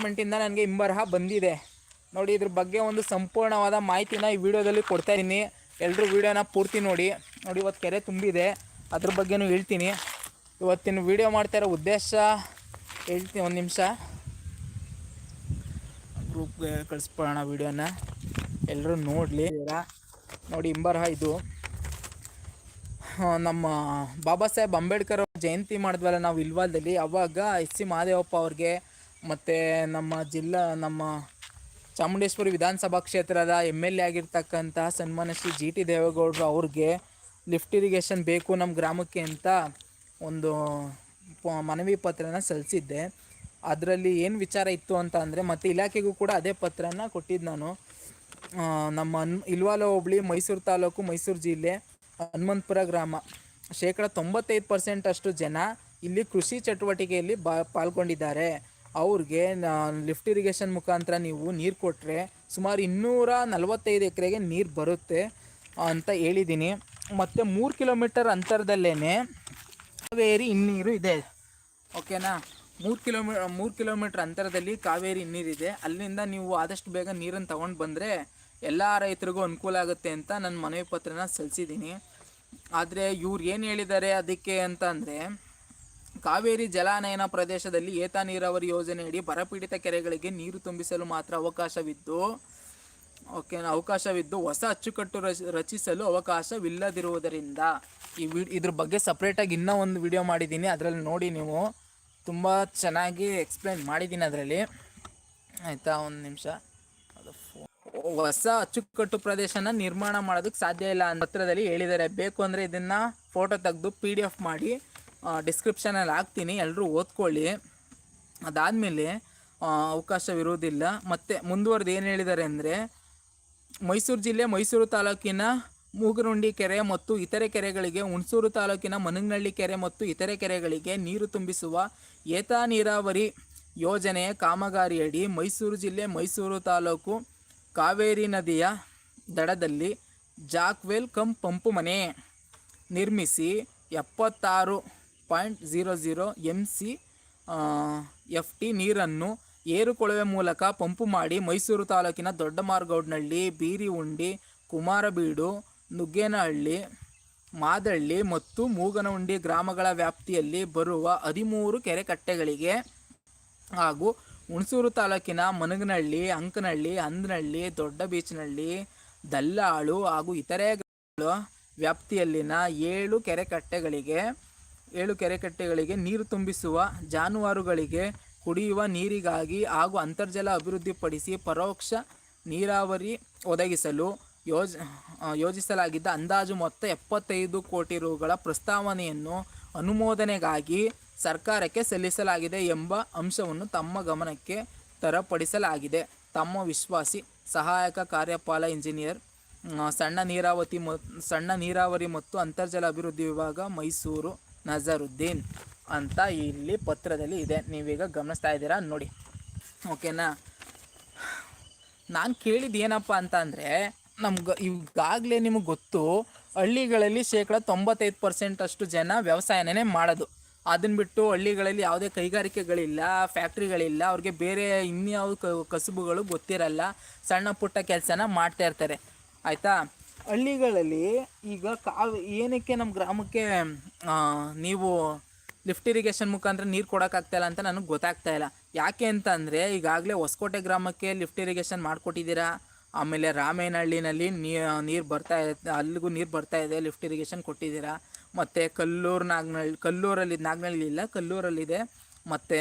ಡಿಪಾರ್ಟ್ಮೆಂಟಿಂದ ನನಗೆ ಇಂಬರಹ ಬಂದಿದೆ. ನೋಡಿ, ಇದ್ರ ಬಗ್ಗೆ ಒಂದು ಸಂಪೂರ್ಣವಾದ ಮಾಹಿತಿನ ಈ ವಿಡಿಯೋದಲ್ಲಿ ಕೊಡ್ತಾ ಇದ್ದೀನಿ. ಎಲ್ಲರೂ ವಿಡಿಯೋನ ಪೂರ್ತಿ ನೋಡಿ. ನೋಡಿ, ಇವತ್ತು ಕೆರೆ ತುಂಬಿದೆ. ಅದ್ರ ಬಗ್ಗೆನೂ ಹೇಳ್ತೀನಿ. ಇವತ್ತಿನ ವಿಡಿಯೋ ಮಾಡ್ತಾ ಇರೋ ಉದ್ದೇಶ, ಹೇಳ್ತೀನಿ ಒಂದು ನಿಮಿಷ. ಗ್ರೂಪ್ಗೆ ಕಳಿಸ್ಕೊಳ್ಳೋಣ ವಿಡಿಯೋನ. ಎಲ್ಲರೂ ನೋಡಲಿ. ನೋಡಿ ಇಂಬರಹ ಇದು. ನಮ್ಮ ಬಾಬಾ ಸಾಹೇಬ್ ಅಂಬೇಡ್ಕರ್ ಅವ್ರ ಜಯಂತಿ ಮಾಡಿದ್ವಲ್ಲ ನಾವು ಇಲ್ವಾಲ್ದಲ್ಲಿ, ಅವಾಗ ಎಸ್ ಸಿ ಮಹಾದೇವಪ್ಪ ಅವ್ರಿಗೆ ಮತ್ತು ನಮ್ಮ ಜಿಲ್ಲಾ, ನಮ್ಮ ಚಾಮುಂಡೇಶ್ವರಿ ವಿಧಾನಸಭಾ ಕ್ಷೇತ್ರದ ಎಂ ಎಲ್ ಎ ಆಗಿರ್ತಕ್ಕಂತಹ ಸನ್ಮಾನ್ಯ ಶ್ರೀ ಜಿ ಟಿ ದೇವೇಗೌಡರು ಅವ್ರಿಗೆ ಲಿಫ್ಟ್ ಇರಿಗೇಷನ್ ಬೇಕು ನಮ್ಮ ಗ್ರಾಮಕ್ಕೆ ಅಂತ ಒಂದು ಮನವಿ ಪತ್ರನ ಸಲ್ಲಿಸಿದ್ದೆ. ಅದರಲ್ಲಿ ಏನು ವಿಚಾರ ಇತ್ತು ಅಂತ ಅಂದರೆ ಮತ್ತು ಇಲಾಖೆಗೂ ಕೂಡ ಅದೇ ಪತ್ರನ ಕೊಟ್ಟಿದ್ದು ನಾನು. ನಮ್ಮ ಅನ್, ಇಲ್ವಾಲ ಹೋಬಳಿ ಮೈಸೂರು ತಾಲೂಕು ಮೈಸೂರು ಜಿಲ್ಲೆ ಹನುಮಂತಪುರ ಗ್ರಾಮ. ಶೇಕಡ ತೊಂಬತ್ತೈದು ಪರ್ಸೆಂಟ್ ಅಷ್ಟು ಜನ ಇಲ್ಲಿ ಕೃಷಿ ಚಟುವಟಿಕೆಯಲ್ಲಿ ಬಾ, ಪಾಲ್ಗೊಂಡಿದ್ದಾರೆ. ಅವ್ರಿಗೆ ಲಿಫ್ಟ್ ಇರಿಗೇಷನ್ ಮುಖಾಂತರ ನೀವು ನೀರು ಕೊಟ್ಟರೆ ಸುಮಾರು ಇನ್ನೂರ ನಲವತ್ತೈದು ಎಕರೆಗೆ ನೀರು ಬರುತ್ತೆ ಅಂತ ಹೇಳಿದ್ದೀನಿ ಮತ್ತು ಮೂರು ಕಿಲೋಮೀಟರ್ ಅಂತರದಲ್ಲೇ ಕಾವೇರಿ ಹಿನ್ನೀರು ಇದೆ. ಓಕೆನಾ ಮೂರು ಕಿಲೋಮೀ ಮೂರು ಕಿಲೋಮೀಟ್ರ್ ಅಂತರದಲ್ಲಿ ಕಾವೇರಿ ನೀರಿದೆ ಅಲ್ಲಿಂದ ನೀವು ಆದಷ್ಟು ಬೇಗ ನೀರನ್ನು ತೊಗೊಂಡು ಬಂದರೆ ಎಲ್ಲ ರೈತರಿಗೂ ಅನುಕೂಲ ಆಗುತ್ತೆ ಅಂತ ನನ್ನ ಮನವಿ ಪತ್ರನ ಸಲ್ಲಿಸಿದ್ದೀನಿ ಆದರೆ ಇವ್ರು ಏನು ಹೇಳಿದ್ದಾರೆ, ಅದಕ್ಕೆ ಅಂತ ಅಂದರೆ ಕಾವೇರಿ ಜಲಾನಯನ ಪ್ರದೇಶದಲ್ಲಿ ಏತ ನೀರಾವರಿ ಯೋಜನೆಯಡಿ ಬರಪೀಡಿತ ಕೆರೆಗಳಿಗೆ ನೀರು ತುಂಬಿಸಲು ಮಾತ್ರ ಅವಕಾಶವಿದ್ದು, ಓಕೆ, ಅವಕಾಶವಿದ್ದು ಹೊಸ ಅಚ್ಚುಕಟ್ಟು ರಚ, ರಚಿಸಲು ಅವಕಾಶವಿಲ್ಲದಿರುವುದರಿಂದ ಈ ವಿ, ಇದ್ರ ಬಗ್ಗೆ ಸಪ್ರೇಟಾಗಿ ಇನ್ನೂ ಒಂದು ವಿಡಿಯೋ ಮಾಡಿದ್ದೀನಿ. ಅದರಲ್ಲಿ ನೋಡಿ ನೀವು. ತುಂಬ ಚೆನ್ನಾಗಿ ಎಕ್ಸ್ಪ್ಲೈನ್ ಮಾಡಿದ್ದೀನಿ ಅದರಲ್ಲಿ. ಆಯಿತಾ, ಒಂದು ನಿಮಿಷ. ಅದು ಹೊಸ ಅಚ್ಚುಕಟ್ಟು ಪ್ರದೇಶನ ನಿರ್ಮಾಣ ಮಾಡೋದಕ್ಕೆ ಸಾಧ್ಯ ಇಲ್ಲ ಅಂತ ಪತ್ರದಲ್ಲಿ ಹೇಳಿದ್ದಾರೆ. ಬೇಕು ಅಂದರೆ ಇದನ್ನು ಫೋಟೋ ತೆಗೆದು ಪಿ ಮಾಡಿ ಡಿಸ್ಕ್ರಿಪ್ಷನಲ್ಲಿ ಹಾಕ್ತೀನಿ. ಎಲ್ಲರೂ ಓದ್ಕೊಳ್ಳಿ. ಅದಾದಮೇಲೆ ಅವಕಾಶವಿರುವುದಿಲ್ಲ ಮತ್ತು ಮುಂದುವರೆದು ಏನು ಹೇಳಿದ್ದಾರೆ ಅಂದರೆ, ಮೈಸೂರು ಜಿಲ್ಲೆ, ಮೈಸೂರು ತಾಲೂಕಿನ ಮೂಗರುಂಡಿ ಕೆರೆ ಮತ್ತು ಇತರೆ ಕೆರೆಗಳಿಗೆ, ಹುಣಸೂರು ತಾಲೂಕಿನ ಮನಂಗಳ್ಳಿ ಕೆರೆ ಮತ್ತು ಇತರೆ ಕೆರೆಗಳಿಗೆ ನೀರು ತುಂಬಿಸುವ ಏತ ನೀರಾವರಿ ಯೋಜನೆಯ ಕಾಮಗಾರಿಯಡಿ ಮೈಸೂರು ಜಿಲ್ಲೆ, ಮೈಸೂರು ತಾಲೂಕು ಕಾವೇರಿ ನದಿಯ ದಡದಲ್ಲಿ ಜಾಕ್ವೆಲ್ ಕಂ ಪಂಪು ಮನೆ ನಿರ್ಮಿಸಿ ಎಪ್ಪತ್ತಾರು point zero zero M C F T ನೀರನ್ನು ಏರುಕೊಳವೆ ಮೂಲಕ ಪಂಪು ಮಾಡಿ ಮೈಸೂರು ತಾಲೂಕಿನ ದೊಡ್ಡಮಾರ್ಗೌಡ್ನಲ್ಲಿ ಬೀರಿ ಉಂಡಿ ಕುಮಾರಬೀಡು, ನುಗ್ಗೇನಹಳ್ಳಿ, ಮಾದಳ್ಳಿ ಮತ್ತು ಮೂಗನಹುಂಡಿ ಗ್ರಾಮಗಳ ವ್ಯಾಪ್ತಿಯಲ್ಲಿ ಬರುವ ಹದಿಮೂರು ಕೆರೆಕಟ್ಟೆಗಳಿಗೆ ಹಾಗೂ ಹುಣಸೂರು ತಾಲೂಕಿನ ಮನಗನಹಳ್ಳಿ, ಅಂಕನಹಳ್ಳಿ ಅಂದನಹಳ್ಳಿ ದೊಡ್ಡ ಬೀಚ್ನಹಳ್ಳಿ ದಲ್ಲಾಳು ಹಾಗೂ ಇತರೆ ಗ್ರಾಮಗಳ ವ್ಯಾಪ್ತಿಯಲ್ಲಿನ ಏಳು ಕೆರೆಕಟ್ಟೆಗಳಿಗೆ ಏಳು ಕೆರೆಕಟ್ಟೆಗಳಿಗೆ ನೀರು ತುಂಬಿಸುವ ಜಾನುವಾರುಗಳಿಗೆ ಕುಡಿಯುವ ನೀರಿಗಾಗಿ ಹಾಗೂ ಅಂತರ್ಜಲ ಅಭಿವೃದ್ಧಿಪಡಿಸಿ ಪರೋಕ್ಷ ನೀರಾವರಿ ಒದಗಿಸಲು ಯೋಜ ಯೋಜಿಸಲಾಗಿದ್ದ ಅಂದಾಜು ಮೊತ್ತ ಎಪ್ಪತ್ತೈದು ಕೋಟಿ ರುಗಳ ಪ್ರಸ್ತಾವನೆಯನ್ನು ಅನುಮೋದನೆಗಾಗಿ ಸರ್ಕಾರಕ್ಕೆ ಸಲ್ಲಿಸಲಾಗಿದೆ ಎಂಬ ಅಂಶವನ್ನು ತಮ್ಮ ಗಮನಕ್ಕೆ ತರಪಡಿಸಲಾಗಿದೆ. ತಮ್ಮ ವಿಶ್ವಾಸಿ, ಸಹಾಯಕ ಕಾರ್ಯಪಾಲ ಇಂಜಿನಿಯರ್ ಸಣ್ಣ ನೀರಾವತಿ ಮ, ಸಣ್ಣ ನೀರಾವರಿ ಮತ್ತು ಅಂತರ್ಜಲ ಅಭಿವೃದ್ಧಿ ವಿಭಾಗ ಮೈಸೂರು ನಜರುದ್ದೀನ್ ಅಂತ ಇಲ್ಲಿ ಪತ್ರದಲ್ಲಿ ಇದೆ. ನೀವೀಗ ಗಮನಿಸ್ತಾ ಇದ್ದೀರಾ? ನೋಡಿ. ಓಕೆನಾ? ನಾನು ಕೇಳಿದ್ದು ಏನಪ್ಪ ಅಂತ ಅಂದರೆ, ನಮ್ಗೆ ಈಗಾಗಲೇ ನಿಮಗೆ ಗೊತ್ತು, ಹಳ್ಳಿಗಳಲ್ಲಿ ಶೇಕಡ ತೊಂಬತ್ತೈದು ಪರ್ಸೆಂಟ್ ಅಷ್ಟು ಜನ ವ್ಯವಸಾಯನೇ ಮಾಡೋದು. ಅದನ್ನು ಬಿಟ್ಟು ಹಳ್ಳಿಗಳಲ್ಲಿ ಯಾವುದೇ ಕೈಗಾರಿಕೆಗಳಿಲ್ಲ, ಫ್ಯಾಕ್ಟ್ರಿಗಳಿಲ್ಲ, ಅವ್ರಿಗೆ ಬೇರೆ ಇನ್ಯಾವ ಕಸುಬುಗಳು ಗೊತ್ತಿರಲ್ಲ, ಸಣ್ಣ ಪುಟ್ಟ ಕೆಲಸನ ಮಾಡ್ತಾ ಇರ್ತಾರೆ. ಆಯಿತಾ? ಹಳ್ಳಿಗಳಲ್ಲಿ ಈಗ ಕಾವ್, ಏನಕ್ಕೆ ನಮ್ಮ ಗ್ರಾಮಕ್ಕೆ ನೀವು ಲಿಫ್ಟ್ ಇರಿಗೇಷನ್ ಮುಖಾಂತರ ನೀರು ಕೊಡೋಕ್ಕಾಗ್ತಾಯಿಲ್ಲ ಅಂತ ನನಗೆ ಗೊತ್ತಾಗ್ತಾ ಇಲ್ಲ. ಯಾಕೆ ಅಂತ ಅಂದರೆ ಈಗಾಗಲೇ ಹೊಸಕೋಟೆ ಗ್ರಾಮಕ್ಕೆ ಲಿಫ್ಟ್ ಇರಿಗೇಷನ್ ಮಾಡಿಕೊಟ್ಟಿದ್ದೀರಾ? ಆಮೇಲೆ ರಾಮೇನಹಳ್ಳಿನಲ್ಲಿ ನೀರು ಬರ್ತಾ ಇದೆ ಅಲ್ಲಿಗೂ ನೀರು ಬರ್ತಾ ಇದೆ, ಲಿಫ್ಟ್ ಇರಿಗೇಷನ್ ಕೊಟ್ಟಿದ್ದೀರಾ? ಮತ್ತು ಕಲ್ಲೂರು ನಾಗನಹಳ್ಳಿ ಕಲ್ಲೂರಲ್ಲಿ ನಾಗನಹಳ್ಳಿ ಇಲ್ಲ, ಕಲ್ಲೂರಲ್ಲಿದೆ. ಮತ್ತು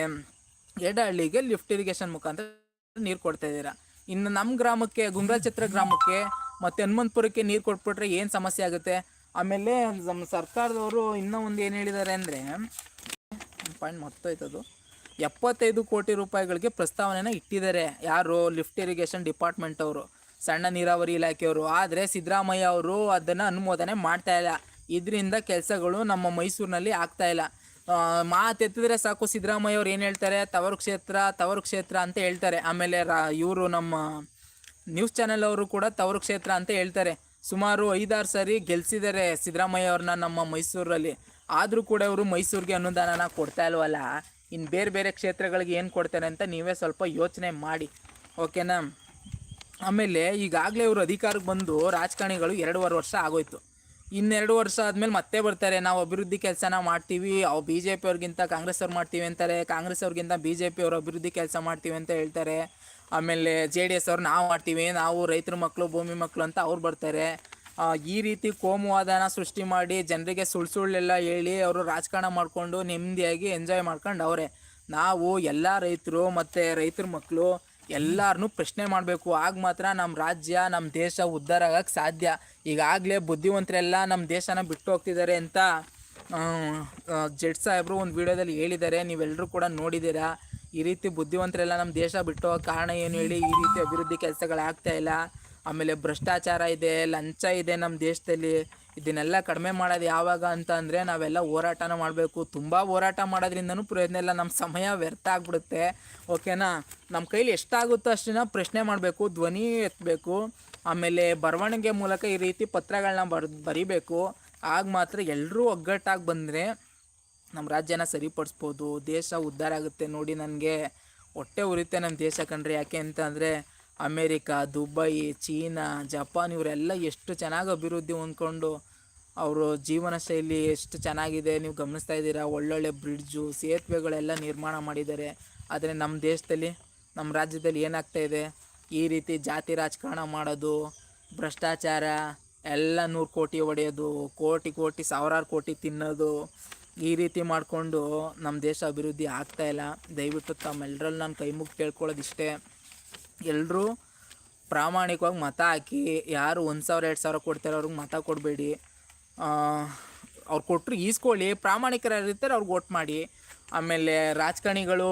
ಎಡಹಳ್ಳಿಗೆ ಲಿಫ್ಟ್ ಇರಿಗೇಷನ್ ಮುಖಾಂತರ ನೀರು ಕೊಡ್ತಾ ಇದ್ದೀರಾ. ಇನ್ನು ನಮ್ಮ ಗ್ರಾಮಕ್ಕೆ ಗುಂಗ್ರಾಚತ್ರ ಗ್ರಾಮಕ್ಕೆ ಮತ್ತು ಹನುಮಂತಪುರಕ್ಕೆ ನೀರು ಕೊಟ್ಬಿಟ್ರೆ ಏನು ಸಮಸ್ಯೆ ಆಗುತ್ತೆ? ಆಮೇಲೆ ನಮ್ಮ ಸರ್ಕಾರದವರು ಇನ್ನೂ ಒಂದು ಏನು ಹೇಳಿದ್ದಾರೆ ಅಂದರೆ ಪಾಯಿಂಟ್ ಮತ್ತೋಯ್ತದು ಎಪ್ಪತ್ತೈದು ಕೋಟಿ ರೂಪಾಯಿಗಳಿಗೆ ಪ್ರಸ್ತಾವನೆನ ಇಟ್ಟಿದ್ದಾರೆ ಯಾರು? ಲಿಫ್ಟ್ ಇರಿಗೇಷನ್ ಡಿಪಾರ್ಟ್ಮೆಂಟ್ ಅವರು. ಸಣ್ಣ ನೀರಾವರಿ ಇಲಾಖೆಯವರು. ಆದರೆ ಸಿದ್ದರಾಮಯ್ಯ ಅವರು ಅದನ್ನು ಅನುಮೋದನೆ ಮಾಡ್ತಾ ಇಲ್ಲ. ಇದರಿಂದ ಕೆಲಸಗಳು ನಮ್ಮ ಮೈಸೂರಿನಲ್ಲಿ ಆಗ್ತಾ ಇಲ್ಲ. ಮಾತೆತ್ತಿದ್ರೆ ಸಾಕು, ಸಿದ್ದರಾಮಯ್ಯ ಅವ್ರು ಏನು ಹೇಳ್ತಾರೆ? ತವರು ಕ್ಷೇತ್ರ ತವರು ಕ್ಷೇತ್ರ ಅಂತ ಹೇಳ್ತಾರೆ. ಆಮೇಲೆ ರಾ, ಇವರು ನಮ್ಮ ನ್ಯೂಸ್ ಚಾನೆಲ್ ಅವರು ಕೂಡ ತವರು ಕ್ಷೇತ್ರ ಅಂತ ಹೇಳ್ತಾರೆ. ಸುಮಾರು ಐದಾರು ಸಾರಿ ಗೆಲ್ಸಿದ್ದಾರೆ ಸಿದ್ದರಾಮಯ್ಯ ಅವ್ರನ್ನ ನಮ್ಮ ಮೈಸೂರಲ್ಲಿ. ಆದರೂ ಕೂಡ ಇವರು ಮೈಸೂರಿಗೆ ಅನುದಾನನ ಕೊಡ್ತಾ ಇಲ್ವಲ್ಲ? ಇನ್ನು ಬೇರೆ ಬೇರೆ ಕ್ಷೇತ್ರಗಳಿಗೆ ಏನು ಕೊಡ್ತಾರೆ ಅಂತ ನೀವೇ ಸ್ವಲ್ಪ ಯೋಚನೆ ಮಾಡಿ. ಓಕೆನಾ? ಆಮೇಲೆ ಈಗಾಗಲೇ ಇವರು ಅಧಿಕಾರಕ್ಕೆ ಬಂದು ರಾಜಕಾರಣಿಗಳು ಎರಡೂವರೆ ವರ್ಷ ಆಗೋಯ್ತು. ಇನ್ನೆರಡು ವರ್ಷ ಆದಮೇಲೆ ಮತ್ತೆ ಬರ್ತಾರೆ. ನಾವು ಅಭಿವೃದ್ಧಿ ಕೆಲಸನ ಮಾಡ್ತೀವಿ, ಅವು ಬಿ ಜೆ ಪಿ ಅವ್ರಿಗಿಂತ ಕಾಂಗ್ರೆಸ್ ಅವ್ರು ಮಾಡ್ತೀವಿ ಅಂತಾರೆ. ಕಾಂಗ್ರೆಸ್ ಅವ್ರಿಗಿಂತ ಬಿ ಜೆ ಪಿ ಅವರು ಅಭಿವೃದ್ಧಿ ಕೆಲಸ ಮಾಡ್ತೀವಿ ಅಂತ ಹೇಳ್ತಾರೆ. ಆಮೇಲೆ ಜೆ ಡಿ ಎಸ್ ಅವ್ರು ನಾವು ಮಾಡ್ತೀವಿ, ನಾವು ರೈತರ ಮಕ್ಕಳು ಭೂಮಿ ಮಕ್ಕಳು ಅಂತ ಅವ್ರು ಬರ್ತಾರೆ. ಈ ರೀತಿ ಕೋಮುವಾದನ ಸೃಷ್ಟಿ ಮಾಡಿ ಜನರಿಗೆ ಸುಳ್ಳು ಸುಳ್ಳೆಲ್ಲ ಹೇಳಿ ಅವರು ರಾಜಕಾರಣ ಮಾಡಿಕೊಂಡು ನೆಮ್ಮದಿಯಾಗಿ ಎಂಜಾಯ್ ಮಾಡ್ಕೊಂಡು ಅವರೇ. ನಾವು ಎಲ್ಲ ರೈತರು ಮತ್ತು ರೈತರ ಮಕ್ಕಳು ಎಲ್ಲರನ್ನೂ ಪ್ರಶ್ನೆ ಮಾಡಬೇಕು. ಆಗ ಮಾತ್ರ ನಮ್ಮ ರಾಜ್ಯ ನಮ್ಮ ದೇಶ ಉದ್ಧಾರ ಆಗೋಕ್ಕೆ ಸಾಧ್ಯ. ಈಗಾಗಲೇ ಬುದ್ಧಿವಂತರೆಲ್ಲ ನಮ್ಮ ದೇಶನ ಬಿಟ್ಟು ಹೋಗ್ತಿದ್ದಾರೆ ಅಂತ ಜಡ್ ಸಾಹೇಬರು ಒಂದು ವಿಡಿಯೋದಲ್ಲಿ ಹೇಳಿದ್ದಾರೆ. ನೀವೆಲ್ಲರೂ ಕೂಡ ನೋಡಿದ್ದೀರಾ? ಈ ರೀತಿ ಬುದ್ಧಿವಂತರೆಲ್ಲ ನಮ್ಮ ದೇಶ ಬಿಟ್ಟು ಕಾರಣ ಏನು ಹೇಳಿ ಈ ರೀತಿ ಅಭಿವೃದ್ಧಿ ಕೆಲಸಗಳಾಗ್ತಾ ಇಲ್ಲ. ಆಮೇಲೆ ಭ್ರಷ್ಟಾಚಾರ ಇದೆ, ಲಂಚ ಇದೆ ನಮ್ಮ ದೇಶದಲ್ಲಿ. ಇದನ್ನೆಲ್ಲ ಕಡಿಮೆ ಮಾಡೋದು ಯಾವಾಗ ಅಂತ ಅಂದರೆ ನಾವೆಲ್ಲ ಹೋರಾಟನ ಮಾಡಬೇಕು. ತುಂಬ ಹೋರಾಟ ಮಾಡೋದ್ರಿಂದನೂ ಪ್ರಯೋಜನ ಇಲ್ಲ. ನಮ್ಮ ಸಮಯ ವ್ಯರ್ಥ ಆಗಿಬಿಡುತ್ತೆ. ಓಕೆನಾ ನಮ್ಮ ಕೈಲಿ ಎಷ್ಟಾಗುತ್ತೋ ಅಷ್ಟನ್ನ ಪ್ರಶ್ನೆ ಮಾಡಬೇಕು, ಧ್ವನಿ ಎತ್ತಬೇಕು. ಆಮೇಲೆ ಬರವಣಿಗೆ ಮೂಲಕ ಈ ರೀತಿ ಪತ್ರಗಳನ್ನ ಬರ್, ಬರಿಬೇಕು. ಆಗ ಮಾತ್ರ ಎಲ್ಲರೂ ಒಗ್ಗಟ್ಟಾಗಿ ಬಂದರೆ ನಮ್ಮ ರಾಜ್ಯನ ಸರಿಪಡಿಸ್ಬೋದು, ದೇಶ ಉದ್ಧಾರ ಆಗುತ್ತೆ ನೋಡಿ ನನಗೆ ಹೊಟ್ಟೆ ಉರಿತೆ ನಮ್ಮ ದೇಶ ಕಂಡ್ರೆ ಯಾಕೆ ಅಂತ ಅಂದರೆ ಅಮೇರಿಕಾ, ದುಬೈ, ಚೀನಾ, ಜಪಾನ್ ಇವರೆಲ್ಲ ಎಷ್ಟು ಚೆನ್ನಾಗಿ ಅಭಿವೃದ್ಧಿ ಹೊಂದ್ಕೊಂಡು ಅವರು ಜೀವನ ಶೈಲಿ ಎಷ್ಟು ಚೆನ್ನಾಗಿದೆ, ನೀವು ಗಮನಿಸ್ತಾ ಇದ್ದೀರಾ? ಒಳ್ಳೊಳ್ಳೆ ಬ್ರಿಡ್ಜು ಸೇತುವೆಗಳೆಲ್ಲ ನಿರ್ಮಾಣ ಮಾಡಿದ್ದಾರೆ. ಆದರೆ ನಮ್ಮ ದೇಶದಲ್ಲಿ, ನಮ್ಮ ರಾಜ್ಯದಲ್ಲಿ ಏನಾಗ್ತಾ ಇದೆ? ಈ ರೀತಿ ಜಾತಿ ರಾಜಕಾರಣ ಮಾಡೋದು, ಭ್ರಷ್ಟಾಚಾರ, ಎಲ್ಲ ನೂರು ಕೋಟಿ ಹೊಡೆಯೋದು ಕೋಟಿ ಕೋಟಿ, ಸಾವಿರಾರು ಕೋಟಿ ತಿನ್ನೋದು ಈ ರೀತಿ ಮಾಡಿಕೊಂಡು ನಮ್ಮ ದೇಶ ಅಭಿವೃದ್ಧಿ ಆಗ್ತಾಯಿಲ್ಲ ದಯವಿಟ್ಟು ತಮ್ಮೆಲ್ಲರಲ್ಲಿ ನಾನು ಕೈ ಮುಗಿ ಕೇಳ್ಕೊಳ್ಳೋದು ಇಷ್ಟೇ. ಎಲ್ಲರೂ ಪ್ರಾಮಾಣಿಕವಾಗಿ ಮತ ಹಾಕಿ, ಯಾರು ಒಂದು ಸಾವಿರ, ಎರಡು ಸಾವಿರ ಕೊಡ್ತಾರೆ ಅವ್ರಿಗೆ ಮತ ಕೊಡಬೇಡಿ. ಅವ್ರು ಕೊಟ್ಟರು ಈಸ್ಕೊಳ್ಳಿ, ಪ್ರಾಮಾಣಿಕರು ಇರ್ತಾರೆ ಅವ್ರಿಗೆ ವೋಟ್ ಮಾಡಿ. ಆಮೇಲೆ ರಾಜಕಾರಣಿಗಳು,